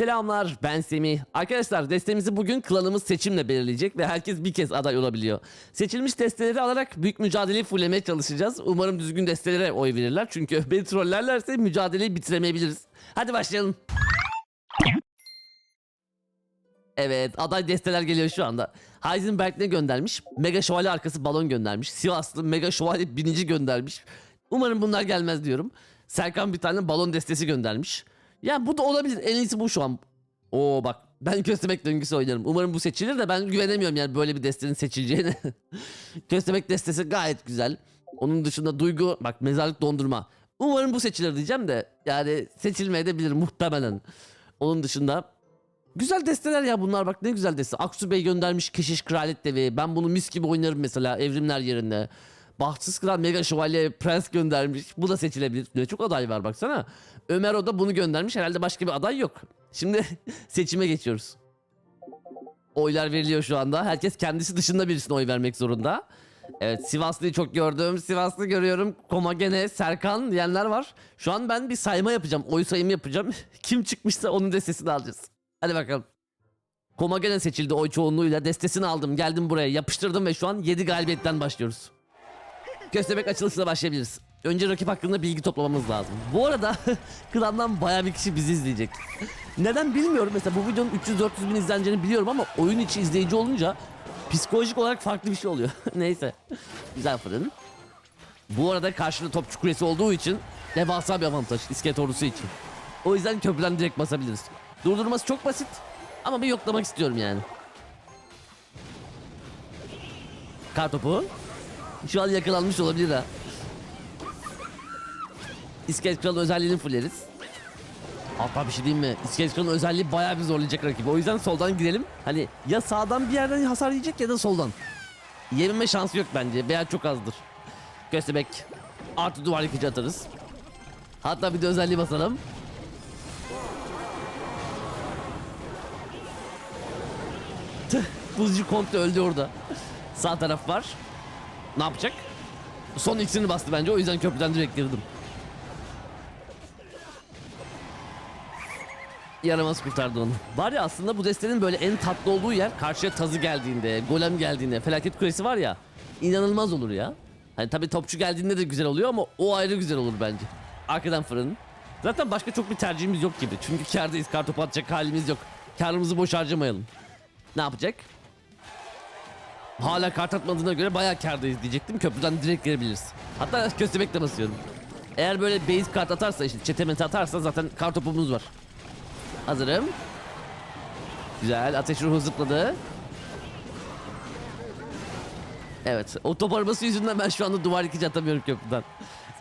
Selamlar ben Semih. Arkadaşlar destemizi bugün klanımız seçimle belirleyecek ve herkes bir kez aday olabiliyor. Seçilmiş desteleri alarak büyük mücadeleyi fullemeye çalışacağız. Umarım düzgün destelere oy verirler çünkü beni trollerlerse mücadeleyi bitiremeyebiliriz. Hadi başlayalım. Evet aday desteler geliyor şu anda. Heisenberg ne göndermiş? Mega Şövalye arkası balon göndermiş. Sivaslı Mega Şövalye binici göndermiş. Umarım bunlar gelmez diyorum. Serkan bir tane balon destesi göndermiş. Ya bu da olabilir. En iyisi bu şu an. Oo bak ben köstebek döngüsü oynarım. Umarım bu seçilir de ben güvenemiyorum yani böyle bir destenin seçileceğine. köstebek destesi gayet güzel. Onun dışında duygu bak mezarlık dondurma. Umarım bu seçilir diyeceğim de yani seçilmeye de bilir muhtemelen. Onun dışında Güzel desteler ya bunlar bak ne güzel deste. Aksu Bey göndermiş Keşiş Kraliyet Devi. Ben bunu mis gibi oynarım mesela evrimler yerinde. Bahtsız Kral Mega Şövalye Prens göndermiş. Bu da seçilebilir. Ne çok aday var baksana. Ömer o da bunu göndermiş. Herhalde başka bir aday yok. Şimdi seçime geçiyoruz. Oylar veriliyor şu anda. Herkes kendisi dışında birisine oy vermek zorunda. Evet Sivaslı'yı çok gördüm. Sivaslı görüyorum. Komagene, Serkan diyenler var. Şu an ben bir sayma yapacağım. Oy sayımı yapacağım. Kim çıkmışsa onun destesini alacağız. Hadi bakalım. Koma gene seçildi oy çoğunluğuyla. Destesini aldım. Geldim buraya. Yapıştırdım ve şu an 7 galibiyetten başlıyoruz. Köstebek açılışına başlayabiliriz. Önce rakip hakkında bilgi toplamamız lazım. Bu arada klandan bayağı bir kişi bizi izleyecek. Neden bilmiyorum. Mesela bu videonun 300-400 bin izleneceğini biliyorum ama oyun içi izleyici olunca psikolojik olarak farklı bir şey oluyor. Neyse. Güzel fırın. Bu arada karşıda topçu kulesi olduğu için devasa bir avantaj iskelet ordusu için. O yüzden köprüden direkt basabiliriz. Durdurması çok basit ama bir yoklamak istiyorum yani. Kartopu. Şu an yakalanmış olabilir ha. İskelet Kralı özelliğini fulleriz. Hatta bir şey diyeyim mi? İskelet Kralı'nın özelliği bayağı bir zorlayacak rakibi. O yüzden soldan gidelim. Hani ya sağdan bir yerden hasar yiyecek ya da soldan. Yememe şansı yok bence. Veya çok azdır. Köstebek. Artı duvar yıkıcı atarız. Hatta bir de özelliği basalım. Tüh, buzcu komple öldü orada. Sağ taraf var. Ne yapacak? Son iksirini bastı bence o yüzden köprüden direkt girdim. Yaramaz kurtardı onu. Var ya aslında bu destenin böyle en tatlı olduğu yer karşıya tazı geldiğinde, golem geldiğinde, felaket kulesi var ya. inanılmaz olur ya. Hani tabii topçu geldiğinde de güzel oluyor ama o ayrı güzel olur bence. Arkadan fırın. Zaten başka çok bir tercihimiz yok gibi. Çünkü kardayız. Kartopu atacak halimiz yok. Karımızı boş harcamayalım. Ne yapacak? Hala kart atmadığına göre bayağı kardayız diyecektim. Köprüden direkt girebiliriz. Hatta köstebek de basıyorum. Eğer böyle base kart atarsa işte çetemete atarsa zaten kart topumuz var. Hazırım. Güzel ateş ruhu zıpladı. Evet o top arabası yüzünden ben şu anda duvar yıkıcı atamıyorum köprüden.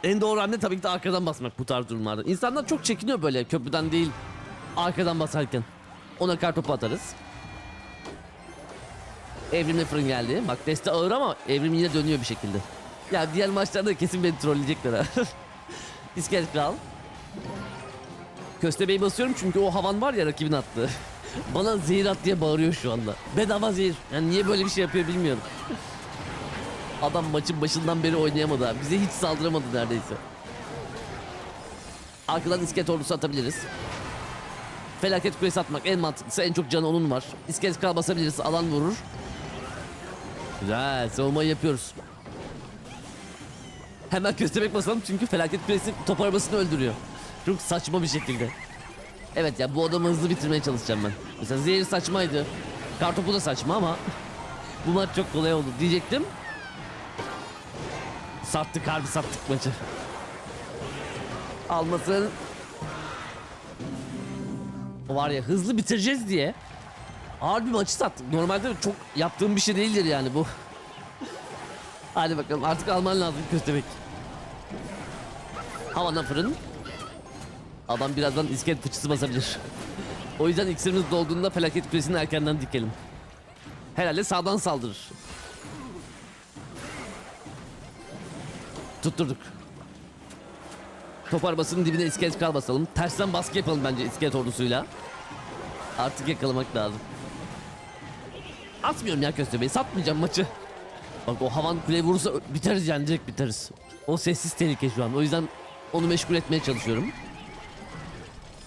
En doğru hamle tabii ki de arkadan basmak bu tarz durumlarda. İnsanlar çok çekiniyor böyle köprüden değil arkadan basarken. Ona kart topu atarız. Evrimle fırın geldi. Bak deste ağır ama evrim yine dönüyor bir şekilde. Ya diğer maçlarda kesin beni trolleyecekler ha. İskelet kral. Köstebeği basıyorum çünkü o havan var ya rakibin attığı. Bana zehir at diye bağırıyor şu anda. Bedava zehir. Yani niye böyle bir şey yapıyor bilmiyorum. Adam maçın başından beri oynayamadı abi. Bize hiç saldıramadı neredeyse. Arkadan iskelet ordusu atabiliriz. Felaket kulesi atmak en mantıklısı. En çok canı onun var. İskelet kral basabiliriz. Alan vurur. Güzel. Savunmayı yapıyoruz. Hemen köstebek basalım çünkü felaket kulesi top arabasını öldürüyor. Çok saçma bir şekilde. Evet ya bu adamı hızlı bitirmeye çalışacağım ben. Mesela zehir saçmaydı. Kartopu da saçma ama bu maç çok kolay oldu diyecektim. Sattık harbi sattık maçı. Almasın. O var ya hızlı bitireceğiz diye harbi maçı sattık. Normalde çok yaptığım bir şey değildir yani bu. Hadi bakalım artık alman lazım köstebek. Havadan fırın. Adam birazdan iskelet fıçısı basabilir. O yüzden iksirimiz dolduğunda felaket kulesini erkenden dikelim. Herhalde sağdan saldırır. Tutturduk. Top arabasının dibine iskelet kral basalım. Tersten baskı yapalım bence iskelet ordusuyla. Artık yakalamak lazım. Atmıyorum ya köstebeği. Satmayacağım maçı. Bak o havan kuleye vurursa biteriz yani direkt biteriz. O sessiz tehlike şu an. O yüzden onu meşgul etmeye çalışıyorum.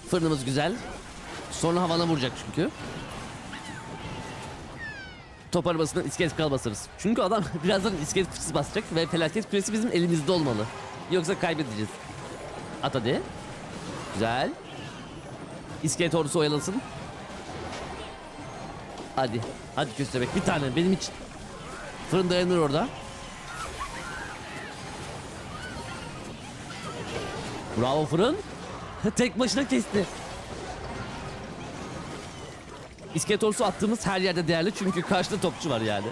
Fırınımız güzel. Sonra havana vuracak çünkü. Top arabasından iskelet kral basarız. Çünkü adam birazdan iskelet fıçısı basacak ve felaket küresi bizim elimizde olmalı. Yoksa kaybedeceğiz. At hadi. Güzel. İskelet ordusu oyalasın. Hadi. Hadi köstebek bir tane benim için. Fırın dayanır orada. Bravo fırın. Tek başına kesti. İskelet ordusu attığımız her yerde değerli çünkü karşıda topçu var yani.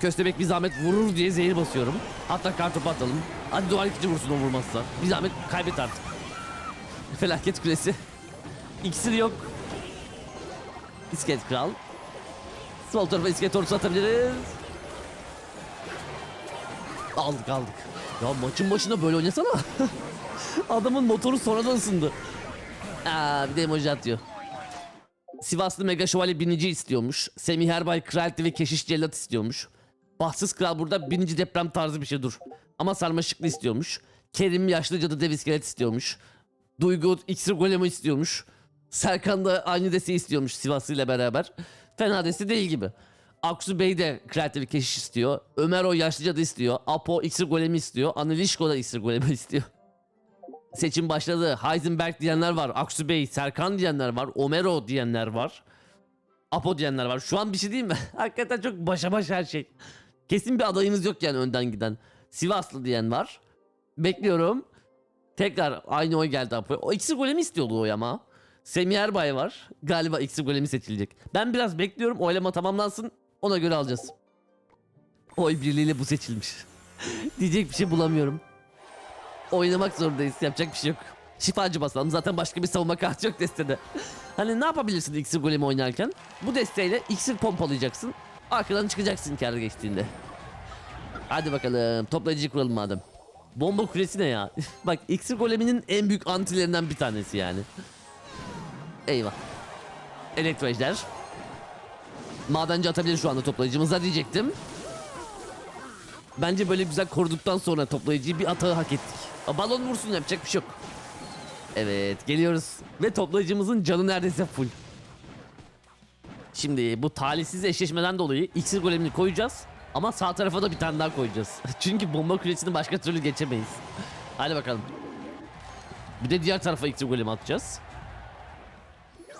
Köstebek bir zahmet vurur diye zehir basıyorum. Hatta kartopu atalım. Hadi duvar ikinci vursun o vurmazsa. Bir zahmet kaybet artık. Felaket küresi. İkisi de yok. İskelet kral. Sol tarafa iskelet ordusu atabiliriz. Aldık aldık. Ya maçın başında böyle oynasana. Adamın motoru sonradan ısındı. Aa, bir de emoji atıyor. Sivaslı Mega Şövalye binici istiyormuş. Semih Erbay Kraliyeti ve Keşiş Cellat istiyormuş. Bahtsız Kral burada binici deprem tarzı bir şey dur. Ama sarmaşıklı istiyormuş. Kerim Yaşlı Cadı Dev İskelet istiyormuş. Duygu İksir Golemi istiyormuş. Serkan da aynı desteği istiyormuş Sivaslı ile beraber. Fena deste değil gibi. Aksu Bey de ve Keşiş istiyor. Ömer o Yaşlı Cadı istiyor. Apo İksir Golemi istiyor. Anilişko da İksir Golemi istiyor. Seçim başladı. Heisenberg diyenler var. Aksu Bey, Serkan diyenler var. Omero diyenler var. Apo diyenler var. Şu an bir şey değil mi? Hakikaten çok başa baş her şey. Kesin bir adayımız yok yani önden giden. Sivaslı diyen var. Bekliyorum. Tekrar aynı oy geldi Apo'ya. O ikisi golemi istiyordu oy ama. Semih Erbay var. Galiba ikisi golemi seçilecek. Ben biraz bekliyorum. Oylama tamamlansın. Ona göre alacağız. Oy birliğiyle bu seçilmiş. Diyecek bir şey bulamıyorum. Oynamak zorundayız. Yapacak bir şey yok. Şifacı basalım. Zaten başka bir savunma kartı yok destede. Hani ne yapabilirsin iksir golemi oynarken? Bu desteğiyle iksir pompalayacaksın. Arkadan çıkacaksın kar geçtiğinde. Hadi bakalım. Toplayıcı kuralım madem. Bomba kulesi ne ya? Bak iksir goleminin en büyük antilerinden bir tanesi yani. Eyvah. Elektro. Madenci atabilir şu anda toplayıcımıza diyecektim. Bence böyle güzel koruduktan sonra toplayıcıyı bir atağı hak ettik. Aa, Balon vursun yapacak bir şey yok. Evet geliyoruz. Ve toplayıcımızın canı neredeyse full. Şimdi bu talihsiz eşleşmeden dolayı iksir golemini koyacağız. Ama sağ tarafa da bir tane daha koyacağız. Çünkü bomba kulesini başka türlü geçemeyiz. Hadi bakalım. Bir de diğer tarafa iksir golemi atacağız.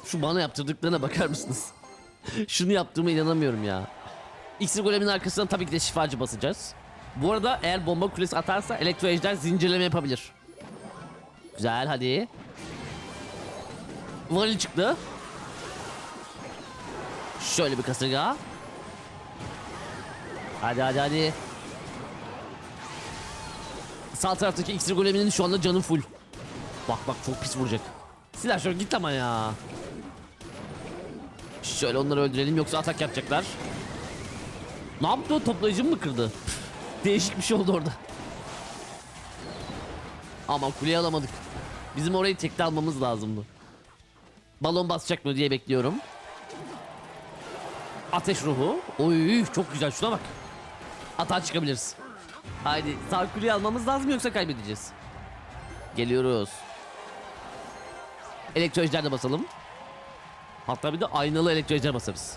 Şu bana yaptırdıklarına bakar mısınız? Şunu yaptığıma inanamıyorum ya. İksir golemin arkasına tabii ki de şifacı basacağız. Bu arada eğer bomba kulesi atarsa elektro ejder zincirleme yapabilir. Güzel hadi. Varil çıktı. Şöyle bir kasırga. Hadi hadi hadi. Sağ taraftaki iksir goleminin şu anda canı full. Bak bak çok pis vuracak. Silahşör git ama ya. Şöyle onları öldürelim yoksa atak yapacaklar. Ne yaptı o toplayıcı mı kırdı? Değişik bir şey oldu orada. Ama kuleyi alamadık. Bizim orayı tekte almamız lazımdı. Balon basacak mı diye bekliyorum. Ateş ruhu. Oy çok güzel şuna bak. Atağa çıkabiliriz. Haydi sağ kuleyi almamız lazım yoksa kaybedeceğiz. Geliyoruz. Elektro ejder de basalım. Hatta bir de aynalı elektro ejder basarız.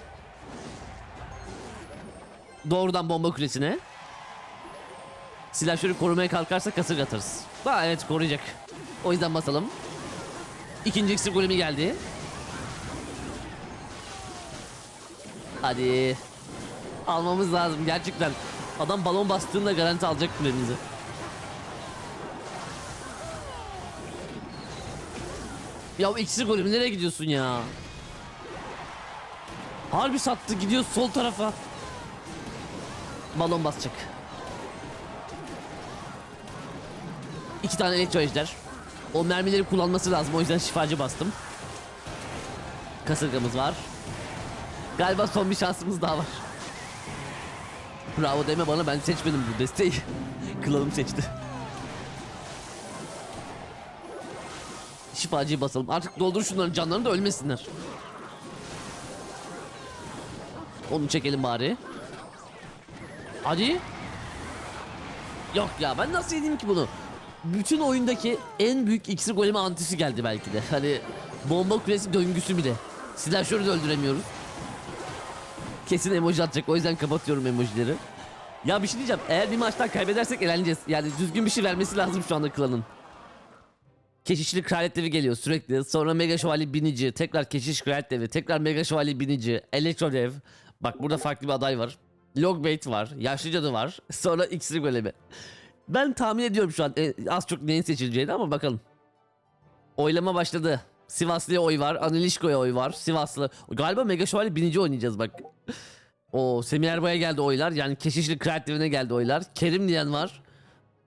Doğrudan bomba kulesine. Silahşörü korumaya kalkarsa kasırga atarız. Ha evet koruyacak. O yüzden basalım. İkinci iksir golemi geldi. Hadi. Almamız lazım gerçekten. Adam balon bastığında garanti alacak kulemizi. Ya iksir golemi nereye gidiyorsun ya? Harbi sattı gidiyor sol tarafa. Balon basacak. İki tane elektro ejder. O mermileri kullanması lazım o yüzden şifacı bastım. Kasırgamız var. Galiba son bir şansımız daha var. Bravo deme bana ben seçmedim bu desteği. Kılalım seçti. Şifacıyı basalım. Artık doldur şunların canlarını da ölmesinler. Onu çekelim bari. Hadi. Yok ya ben nasıl yedim ki bunu? Bütün oyundaki en büyük iksir golemi antisi geldi belki de. Hani Bomba kulesi döngüsü bile. Silahşörü de öldüremiyoruz. Kesin emoji atacak. O yüzden kapatıyorum emojileri. Ya bir şey diyeceğim. Eğer bir maçtan kaybedersek eleneceğiz. Yani düzgün bir şey vermesi lazım şu anda klanın. Keşişli kraliyet devi geliyor sürekli. Sonra mega şövalye binici. Tekrar keşiş kraliyet devi. Tekrar mega şövalye binici. Elektro dev. Bak burada farklı bir aday var. Logbait var. Yaşlı cadı var. Sonra iksir golemi. Ben tahmin ediyorum şu an e, az çok neyin seçileceğini ama bakalım. Oylama başladı. Sivaslı'ya oy var. Anilişko'ya oy var. Sivaslı. Galiba Mega Şövalye binici oynayacağız bak. O Semih Erbay'a geldi oylar. Yani Keşişli Kreatif'ine geldi oylar. Kerim diyen var.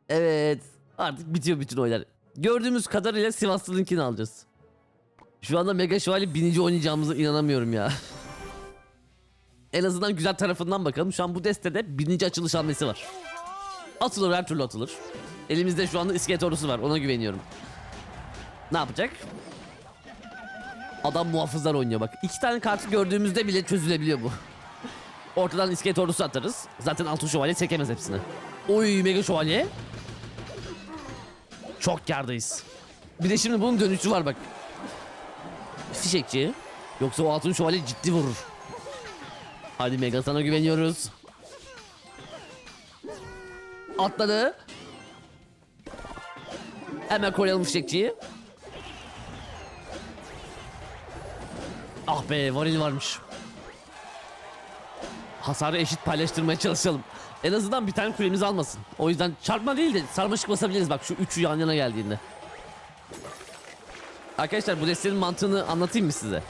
Evet. Artık bitiyor bütün oylar. Gördüğümüz kadarıyla Sivaslı'nınkini alacağız. Şu anda Mega Şövalye binici oynayacağımıza inanamıyorum ya. en azından güzel tarafından bakalım. Şu an bu destede bininci açılış hamlesi var. Atılır her türlü atılır. Elimizde şu anda iskelet ordusu var ona güveniyorum. Ne yapacak? Adam muhafızlar oynuyor bak. İki tane kartı gördüğümüzde bile çözülebiliyor bu. Ortadan iskelet ordusu atarız. Zaten altın şövalye çekemez hepsini. Oy mega şövalye. Çok kardayız. Bir de şimdi bunun dönüşü var bak. Fişekçi. Yoksa o altın şövalye ciddi vurur. Hadi mega sana güveniyoruz. Atladı. Hemen koruyalım fişekçiyi. Ah be varil varmış. Hasarı eşit paylaştırmaya çalışalım. En azından bir tane kulemiz almasın. O yüzden çarpma değil de sarmaşık basabiliriz bak şu üçü yan yana geldiğinde. Arkadaşlar bu destenin mantığını anlatayım mı size?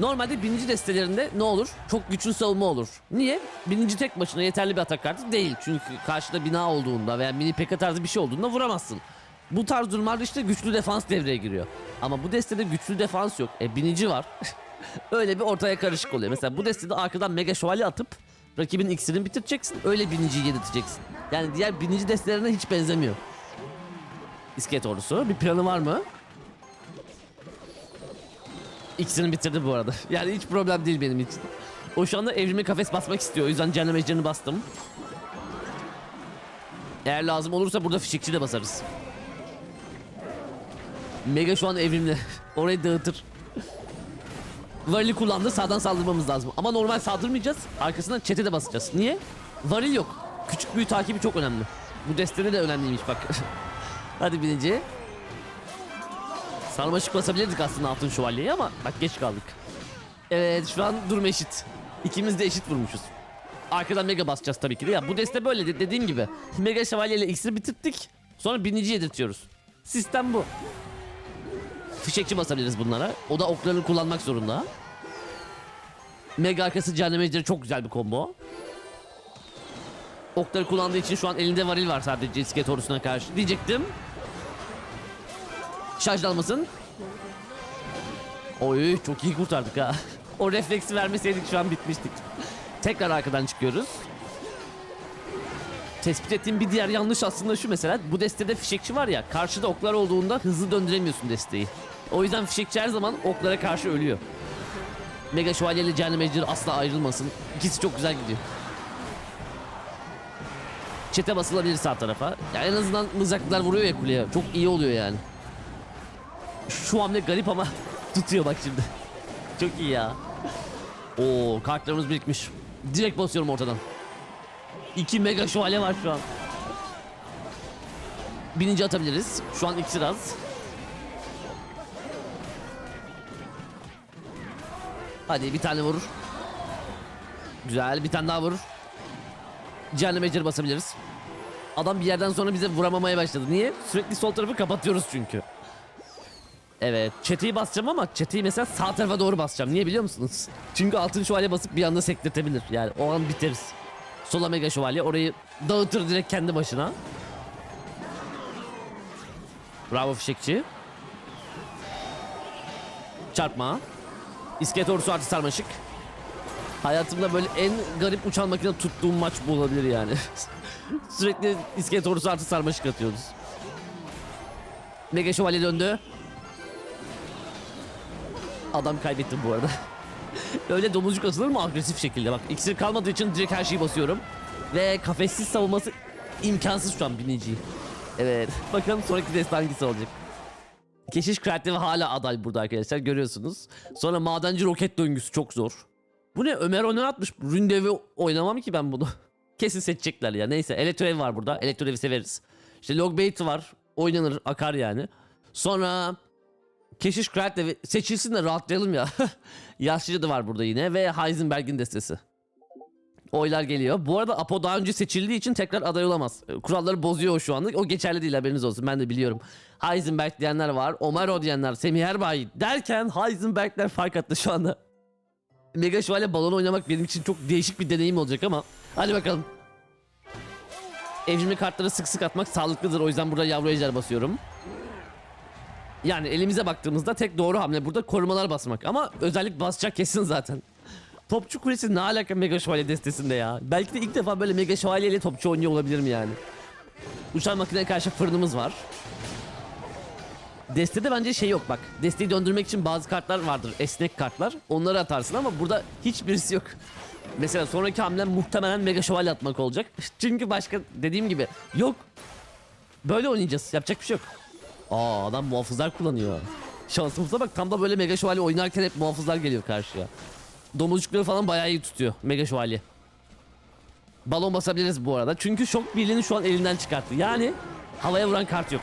Normalde bininci destelerinde ne olur? Çok güçlü savunma olur. Niye? Bininci tek başına yeterli bir atak kartı değil. Çünkü karşıda bina olduğunda veya mini peka tarzı bir şey olduğunda vuramazsın. Bu tarz durumlarda işte güçlü defans devreye giriyor. Ama bu destede güçlü defans yok. E binici var. öyle bir ortaya karışık oluyor. Mesela bu destede arkadan mega şövalye atıp rakibin iksirini bitireceksin. Öyle biniciyi yedirteceksin. Yani diğer binici destelerine hiç benzemiyor. İskelet ordusu. Bir planı var mı? İkisini bitirdi bu arada. Yani hiç problem değil benim için. O şu anda evrimi kafes basmak istiyor. O yüzden cehennem ejderini bastım. Eğer lazım olursa burada fişekçi de basarız. Mega şu an evrimli. Orayı dağıtır. Varili kullandı. Sağdan saldırmamız lazım. Ama normal saldırmayacağız. Arkasından çete de basacağız. Niye? Varil yok. Küçük büyü takibi çok önemli. Bu destede de önemliymiş bak. Hadi birinci. Sarmaşık basabilirdik aslında altın şövalyeyi ama bak geç kaldık. Evet şu an durum eşit. İkimiz de eşit vurmuşuz. Arkadan mega basacağız tabii ki de. Ya bu deste böyle de- dediğim gibi. Mega şövalyeyle iksiri bitirttik. Sonra binici yedirtiyoruz. Sistem bu. Fişekçi basabiliriz bunlara. O da oklarını kullanmak zorunda. Mega arkası cehennem ejderi çok güzel bir combo. Okları kullandığı için şu an elinde varil var sadece iskelet ordusuna karşı diyecektim. Şarjlanmasın. Oy çok iyi kurtardık ha. O refleksi vermeseydik şu an bitmiştik. Tekrar arkadan çıkıyoruz. Tespit ettiğim bir diğer yanlış aslında şu mesela. Bu destede fişekçi var ya karşıda oklar olduğunda hızlı döndüremiyorsun desteği. O yüzden fişekçi her zaman oklara karşı ölüyor. Mega Şövalye ile Cehennem Ejderi asla ayrılmasın. İkisi çok güzel gidiyor. Çete basılabilir sağ tarafa. Ya en azından mızraklar vuruyor ya kuleye. Çok iyi oluyor yani. Şu hamle garip ama tutuyor bak şimdi. Çok iyi ya. Oo kartlarımız birikmiş. Direkt basıyorum ortadan. İki mega şövalye var şu an. Bininci atabiliriz. Şu an iksir az. Hadi bir tane vurur. Güzel bir tane daha vurur. Cehennem ejderi basabiliriz. Adam bir yerden sonra bize vuramamaya başladı. Niye? Sürekli sol tarafı kapatıyoruz çünkü. Evet. Çeteyi basacağım ama çeteyi mesela sağ tarafa doğru basacağım. Niye biliyor musunuz? Çünkü altın şövalye basıp bir anda sekletebilir. Yani o an biteriz. Sola mega şövalye orayı dağıtır direkt kendi başına. Bravo fişekçi. Çarpma. İskelet ordusu artı sarmaşık. Hayatımda böyle en garip uçan makine tuttuğum maç bu olabilir yani. Sürekli iskelet ordusu artı sarmaşık atıyoruz. Mega şövalye döndü. Adam kaybetti bu arada. Öyle domuzcuk atılır mı agresif şekilde? Bak iksir kalmadığı için direkt her şeyi basıyorum. Ve kafessiz savunması imkansız şu an biniciyi. Evet. Bakalım sonraki deste hangisi olacak. Keşiş kreatifi hala aday burada arkadaşlar görüyorsunuz. Sonra madenci roket döngüsü çok zor. Bu ne Ömer Öner atmış. Ründevi oynamam ki ben bunu. Kesin seçecekler ya. Neyse elektroev var burada. Elektroevi severiz. İşte logbait var. Oynanır akar yani. Sonra Keşiş kreatifi seçilsin de rahatlayalım ya. Yaşlıca da var burada yine ve Heisenberg'in destesi. Oylar geliyor. Bu arada Apo daha önce seçildiği için tekrar aday olamaz. E, Kuralları bozuyor şu anda. O geçerli değil haberiniz olsun. Ben de biliyorum. Heisenberg diyenler var. Omaro diyenler. Semih Erbay derken Heisenberg'ler fark attı şu anda. Mega Şövalye balon oynamak benim için çok değişik bir deneyim olacak ama. Hadi bakalım. Evrimli kartları sık sık atmak sağlıklıdır. O yüzden burada yavru ejder basıyorum. Yani elimize baktığımızda tek doğru hamle burada korumalar basmak. Ama özellik basacak kesin zaten. Topçu Kulesi ne alaka Mega Şövalye destesinde ya? Belki de ilk defa böyle Mega Şövalye ile topçu oynuyor olabilirim yani. Uçan makineye karşı fırınımız var. Destede bence şey yok bak. Desteği döndürmek için bazı kartlar vardır. Esnek kartlar. Onları atarsın ama burada hiçbirisi yok. Mesela sonraki hamlem muhtemelen Mega Şövalye atmak olacak. Çünkü başka dediğim gibi yok. Böyle oynayacağız. Yapacak bir şey yok. Aa adam muhafızlar kullanıyor. Şansımıza bak tam da böyle Mega Şövalye oynarken hep muhafızlar geliyor karşıya. Domuzcukları falan bayağı iyi tutuyor Mega Şövalye. Balon basabiliriz bu arada. Çünkü şok birliğini şu an elinden çıkarttı. Yani havaya vuran kart yok.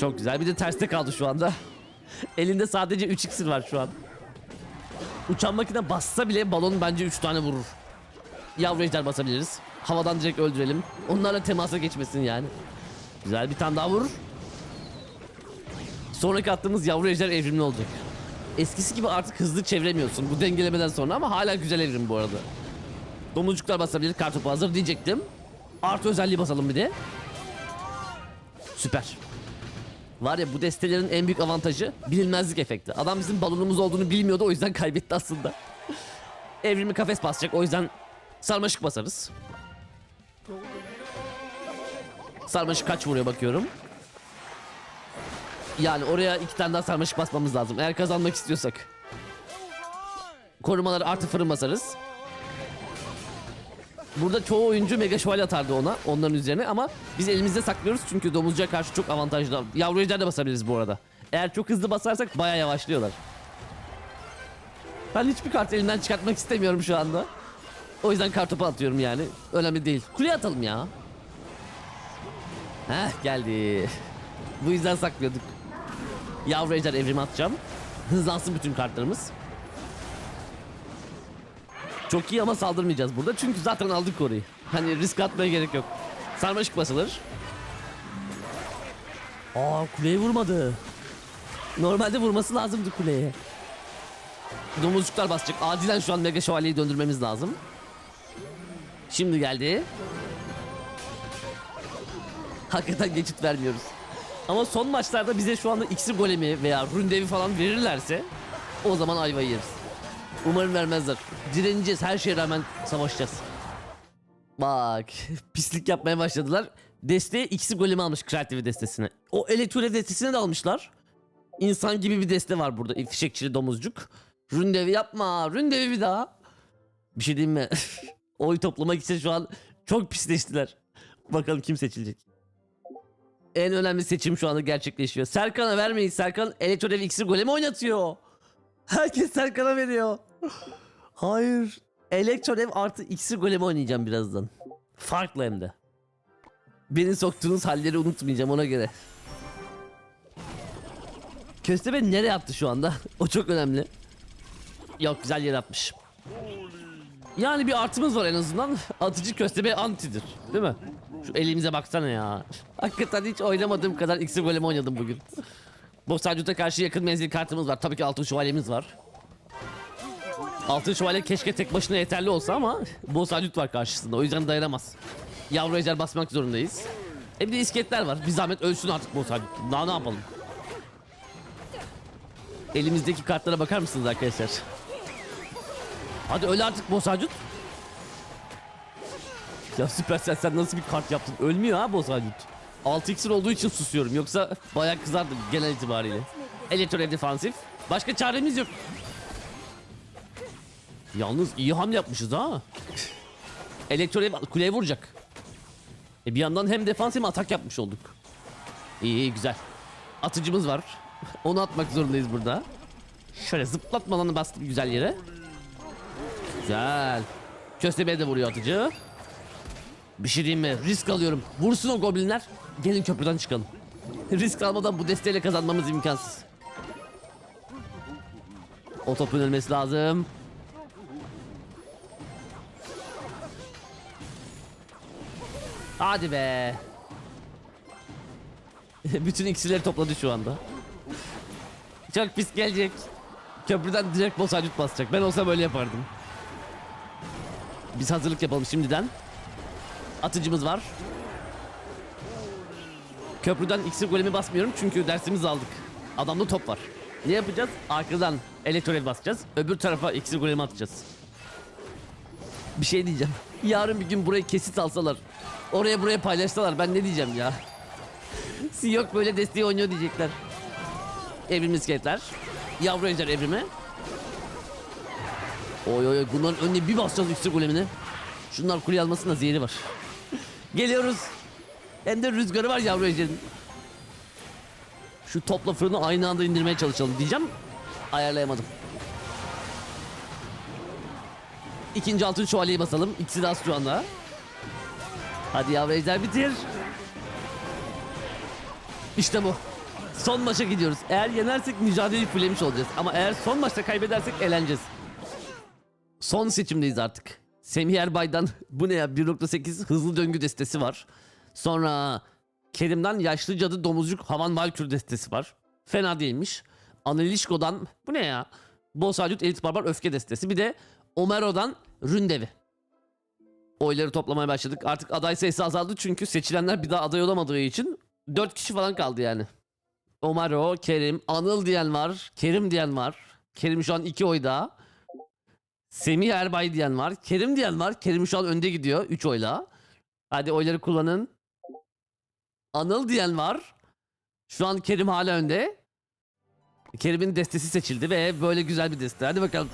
Çok güzel. Bir de terste kaldı şu anda. Elinde sadece 3 iksir var şu an. Uçan makine bassa bile balon bence 3 tane vurur. Yavru ejder basabiliriz. Havadan direkt öldürelim. Onlarla temasa geçmesin yani. Güzel bir tane daha vurur. Sonraki attığımız yavru ejder evrimli olacak. Eskisi gibi artık hızlı çeviremiyorsun bu dengelemeden sonra ama hala güzel evrim bu arada. Domuzcuklar basabilir kartopu hazır diyecektim. Artı özelliği basalım bir de. Süper. Var ya bu destelerin en büyük avantajı bilinmezlik efekti. Adam bizim balonumuz olduğunu bilmiyordu o yüzden kaybetti aslında. Evrimi kafes basacak o yüzden sarmaşık basarız. Sarmaşık kaç vuruyor bakıyorum. Yani oraya iki tane daha sarmaşık basmamız lazım eğer kazanmak istiyorsak. Korumaları artı fırın basarız. Burada çoğu oyuncu mega şövalye atardı ona onların üzerine ama biz elimizde saklıyoruz çünkü domuzcuya karşı çok avantajlı. Yavru ejder de basabiliriz bu arada. Eğer çok hızlı basarsak baya yavaşlıyorlar. Ben hiçbir kart elimden çıkartmak istemiyorum şu anda. O yüzden kartopu atıyorum yani. Önemli değil. Kuleye atalım ya. Heh geldi. Bu yüzden saklıyorduk. Yavru ejder evrimi atacağım. Hızlansın bütün kartlarımız. Çok iyi ama saldırmayacağız burada. Çünkü zaten aldık orayı. Hani risk atmaya gerek yok. Sarmaşık basılır. Aa kuleye vurmadı. Normalde vurması lazımdı kuleye. Domuzcuklar basacak. Acilen şu an Mega Şövalye'yi döndürmemiz lazım. Şimdi geldi. Hakikaten geçit vermiyoruz. Ama son maçlarda bize şu anda iksir golemi veya rundevi falan verirlerse o zaman ayvayı yeriz. Umarım vermezler. Direneceğiz. Her şeye rağmen savaşacağız. Bak pislik yapmaya başladılar. Desteğe iksir golemi almış kreatif destesine. O elektrolev destesine de almışlar. İnsan gibi bir deste var burada. Fişekçili domuzcuk. Ründevi yapma. Ründevi bir daha. Bir şey diyeyim mi? Oy toplamak için şu an çok pisleştiler. Bakalım kim seçilecek. En önemli seçim şu anda gerçekleşiyor. Serkan'a vermeyin. Serkan elektrolev iksir golemi oynatıyor. Herkes Serkan'a veriyor. Hayır. Elektrolev artı iksir golemi oynayacağım birazdan. Farklı hem de. Beni soktuğunuz halleri unutmayacağım ona göre. Köstebek nereye attı şu anda? o çok önemli. Yok güzel yere atmış. Yani bir artımız var en azından. Atıcı köstebe antidir. Değil mi? Şu elimize baksana ya. Hakikaten hiç oynamadığım kadar iksir golemi oynadım bugün. Bossarcut'a karşı yakın menzil kartımız var. Tabii ki altın şövalyemiz var. Altın şövalye keşke tek başına yeterli olsa ama Bossarcut var karşısında. O yüzden dayanamaz. Yavru ejder basmak zorundayız. E bir de iskeletler var. Bir zahmet ölsün artık Bossarcut. Daha ne yapalım? Elimizdeki kartlara bakar mısınız arkadaşlar? Hadi öl artık Bossarcut. Ya Süpersel sen nasıl bir kart yaptın? Ölmüyor ha Bossarcut. 6 iksir olduğu için susuyorum. Yoksa bayağı kızardım genel itibariyle. Elektrorev defansif. Başka çaremiz yok. Yalnız iyi hamle yapmışız ha. Elektrorev kuleye vuracak. E bir yandan hem defans hem atak yapmış olduk. İyi iyi güzel. atıcımız var. Onu atmak zorundayız burada. Şöyle zıplatmadan bastım güzel yere. Güzel. Köstebeğe de vuruyor atıcı. Bir şey diyeyim mi? Risk alıyorum. Vursun o goblinler. Gelin köprüden çıkalım. Risk almadan bu desteğiyle kazanmamız imkansız. O topun ölmesi lazım. Hadi be. Bütün iksirleri topladı şu anda. Çok pis gelecek. Köprüden direkt boss basacak. Ben olsam öyle yapardım. Biz hazırlık yapalım şimdiden. Atıcımız var. Köprüden iksir golemi basmıyorum çünkü dersimizi aldık. Adamda top var. Ne yapacağız? Arkadan elektrolev basacağız. Öbür tarafa iksir golemi atacağız. Bir şey diyeceğim. Yarın bir gün burayı kesit alsalar. Oraya buraya paylaşsalar ben ne diyeceğim ya? yok böyle desteği oynuyor diyecekler. Evrim iskeletler. Yavru ejder evrimi. Oy oy oy bunların önüne bir basacağız iksir golemini. Şunlar kuleyi almasın da zehri var. Geliyoruz. Hem de rüzgarı var yavru ejderin. Şu topla fırını aynı anda indirmeye çalışalım diyeceğim. Ayarlayamadım. İkinci altın şövalyeyi basalım. İkisi de az şu anda. Hadi yavru ejder bitir. İşte bu. Son maça gidiyoruz. Eğer yenersek mücadeleyi fullemiş olacağız. Ama eğer son maçta kaybedersek eğleneceğiz. Son seçimdeyiz artık. Semih Erbay'dan bu ne ya 1.8 hızlı döngü destesi var. Sonra Kerim'den yaşlı cadı domuzcuk Havan Valkür destesi var. Fena değilmiş. Analişko'dan bu ne ya? Boss Hacut Elit Barbar Öfke destesi. Bir de Omero'dan Ründevi. Oyları toplamaya başladık. Artık aday sayısı azaldı çünkü seçilenler bir daha aday olamadığı için 4 kişi falan kaldı yani. Omaro, Kerim, Anıl diyen var. Kerim diyen var. Kerim şu an 2 oyda. Semih Erbay diyen var. Kerim diyen var. Kerim şu an önde gidiyor 3 oyla. Hadi oyları kullanın. Anıl diyen var. Şu an Kerim hala önde. Kerim'in destesi seçildi ve böyle güzel bir deste. Hadi bakalım.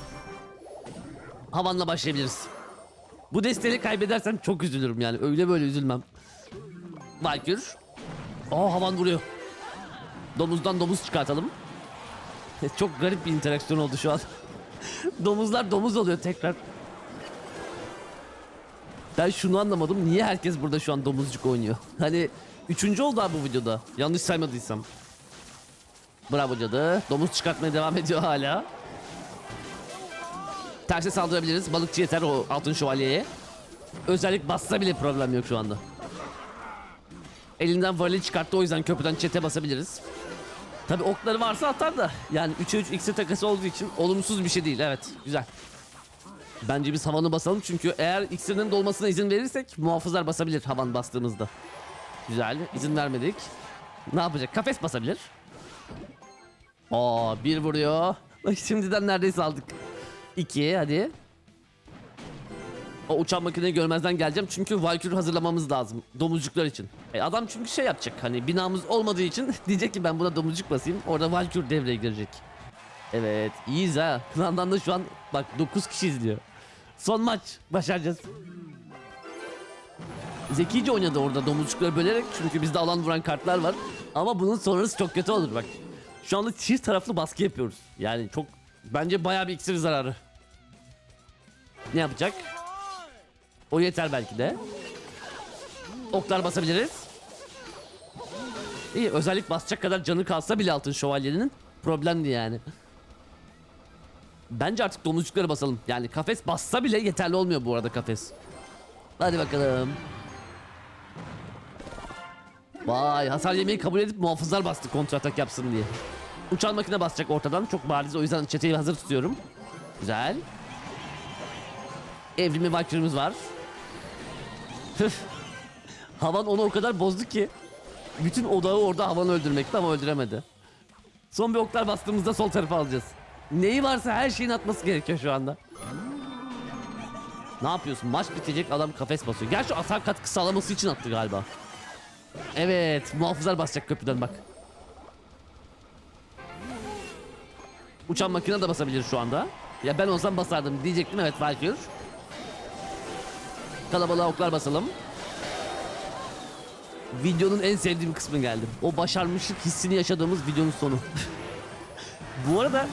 Havanla başlayabiliriz. Bu desteği kaybedersem çok üzülürüm yani. Öyle böyle üzülmem. Valkür. Aa havan vuruyor. Domuzdan domuz çıkartalım. Çok garip bir interaksiyon oldu şu an. Domuzlar domuz oluyor tekrar. Ben şunu anlamadım. Niye herkes burada şu an domuzcuk oynuyor? Hani üçüncü oldu abi bu videoda. Yanlış saymadıysam. Bravo cadı. Domuz çıkartmaya devam ediyor hala. Terse saldırabiliriz. Balıkçı yeter o altın şövalyeye. Özellik bassa bile problem yok şu anda. Elinden varili çıkarttı o yüzden köprüden çete basabiliriz. Tabi okları varsa atar da. Yani 3'e 3 iksir takası olduğu için olumsuz bir şey değil. Evet güzel. Bence biz havanı basalım çünkü eğer iksirinin dolmasına izin verirsek muhafızlar basabilir havan bastığımızda. Güzel izin vermedik. Ne yapacak? Kafes basabilir. Aa bir vuruyor. Şimdiden neredeyse aldık. İki hadi. O uçan makineyi görmezden geleceğim çünkü Valkür hazırlamamız lazım domuzcuklar için. E adam çünkü şey yapacak hani binamız olmadığı için diyecek ki ben buna domuzcuk basayım orada Valkür devreye girecek. Evet iyiyiz ha. Klandan da şu an bak 9 kişi izliyor. Son maç başaracağız. Zekice oynadı orada domuzcukları bölerek çünkü bizde alan vuran kartlar var. Ama bunun sonrası çok kötü olur bak. Şu anda çift taraflı baskı yapıyoruz. Yani çok bence bayağı bir iksir zararı. Ne yapacak? O yeter belki de. Oklar basabiliriz. İyi özellik basacak kadar canı kalsa bile altın şövalyenin problemdi yani. Bence artık domuzcukları basalım. Yani kafes bassa bile yeterli olmuyor bu arada kafes. Hadi bakalım. Vay hasar yemeyi kabul edip muhafızlar bastı kontratak yapsın diye. Uçan makine basacak ortadan çok bariz o yüzden çeteyi hazır tutuyorum. Güzel. Evrimi Valkyrie'miz var. Havan onu o kadar bozdu ki. Bütün odağı orada havanı öldürmekti ama öldüremedi. Son bir oklar bastığımızda sol tarafa alacağız. Neyi varsa her şeyin atması gerekiyor şu anda. Ne yapıyorsun? Maç bitecek adam kafes basıyor. Gerçi hasar katkı sağlaması için attı galiba. Evet muhafızlar basacak köprüden bak. Uçan makine de basabilir şu anda. Ya ben olsam basardım diyecektim evet Valkyr. Kalabalığa oklar basalım. videonun en sevdiğim kısmı geldi. O başarmışlık hissini yaşadığımız videonun sonu. Bu arada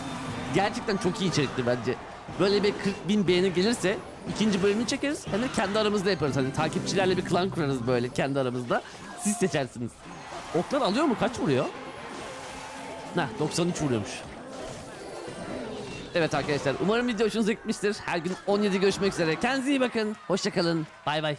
gerçekten çok iyi içerikti bence. Böyle bir 40 bin beğeni gelirse ikinci bölümünü çekeriz. Hem de kendi aramızda yaparız. Hani takipçilerle bir klan kurarız böyle kendi aramızda. Siz seçersiniz. Oklar alıyor mu? Kaç vuruyor? Nah 93 vuruyormuş. Evet arkadaşlar umarım video hoşunuza gitmiştir. Her gün 17 görüşmek üzere. Kendinize iyi bakın. Hoşçakalın. Bay bay.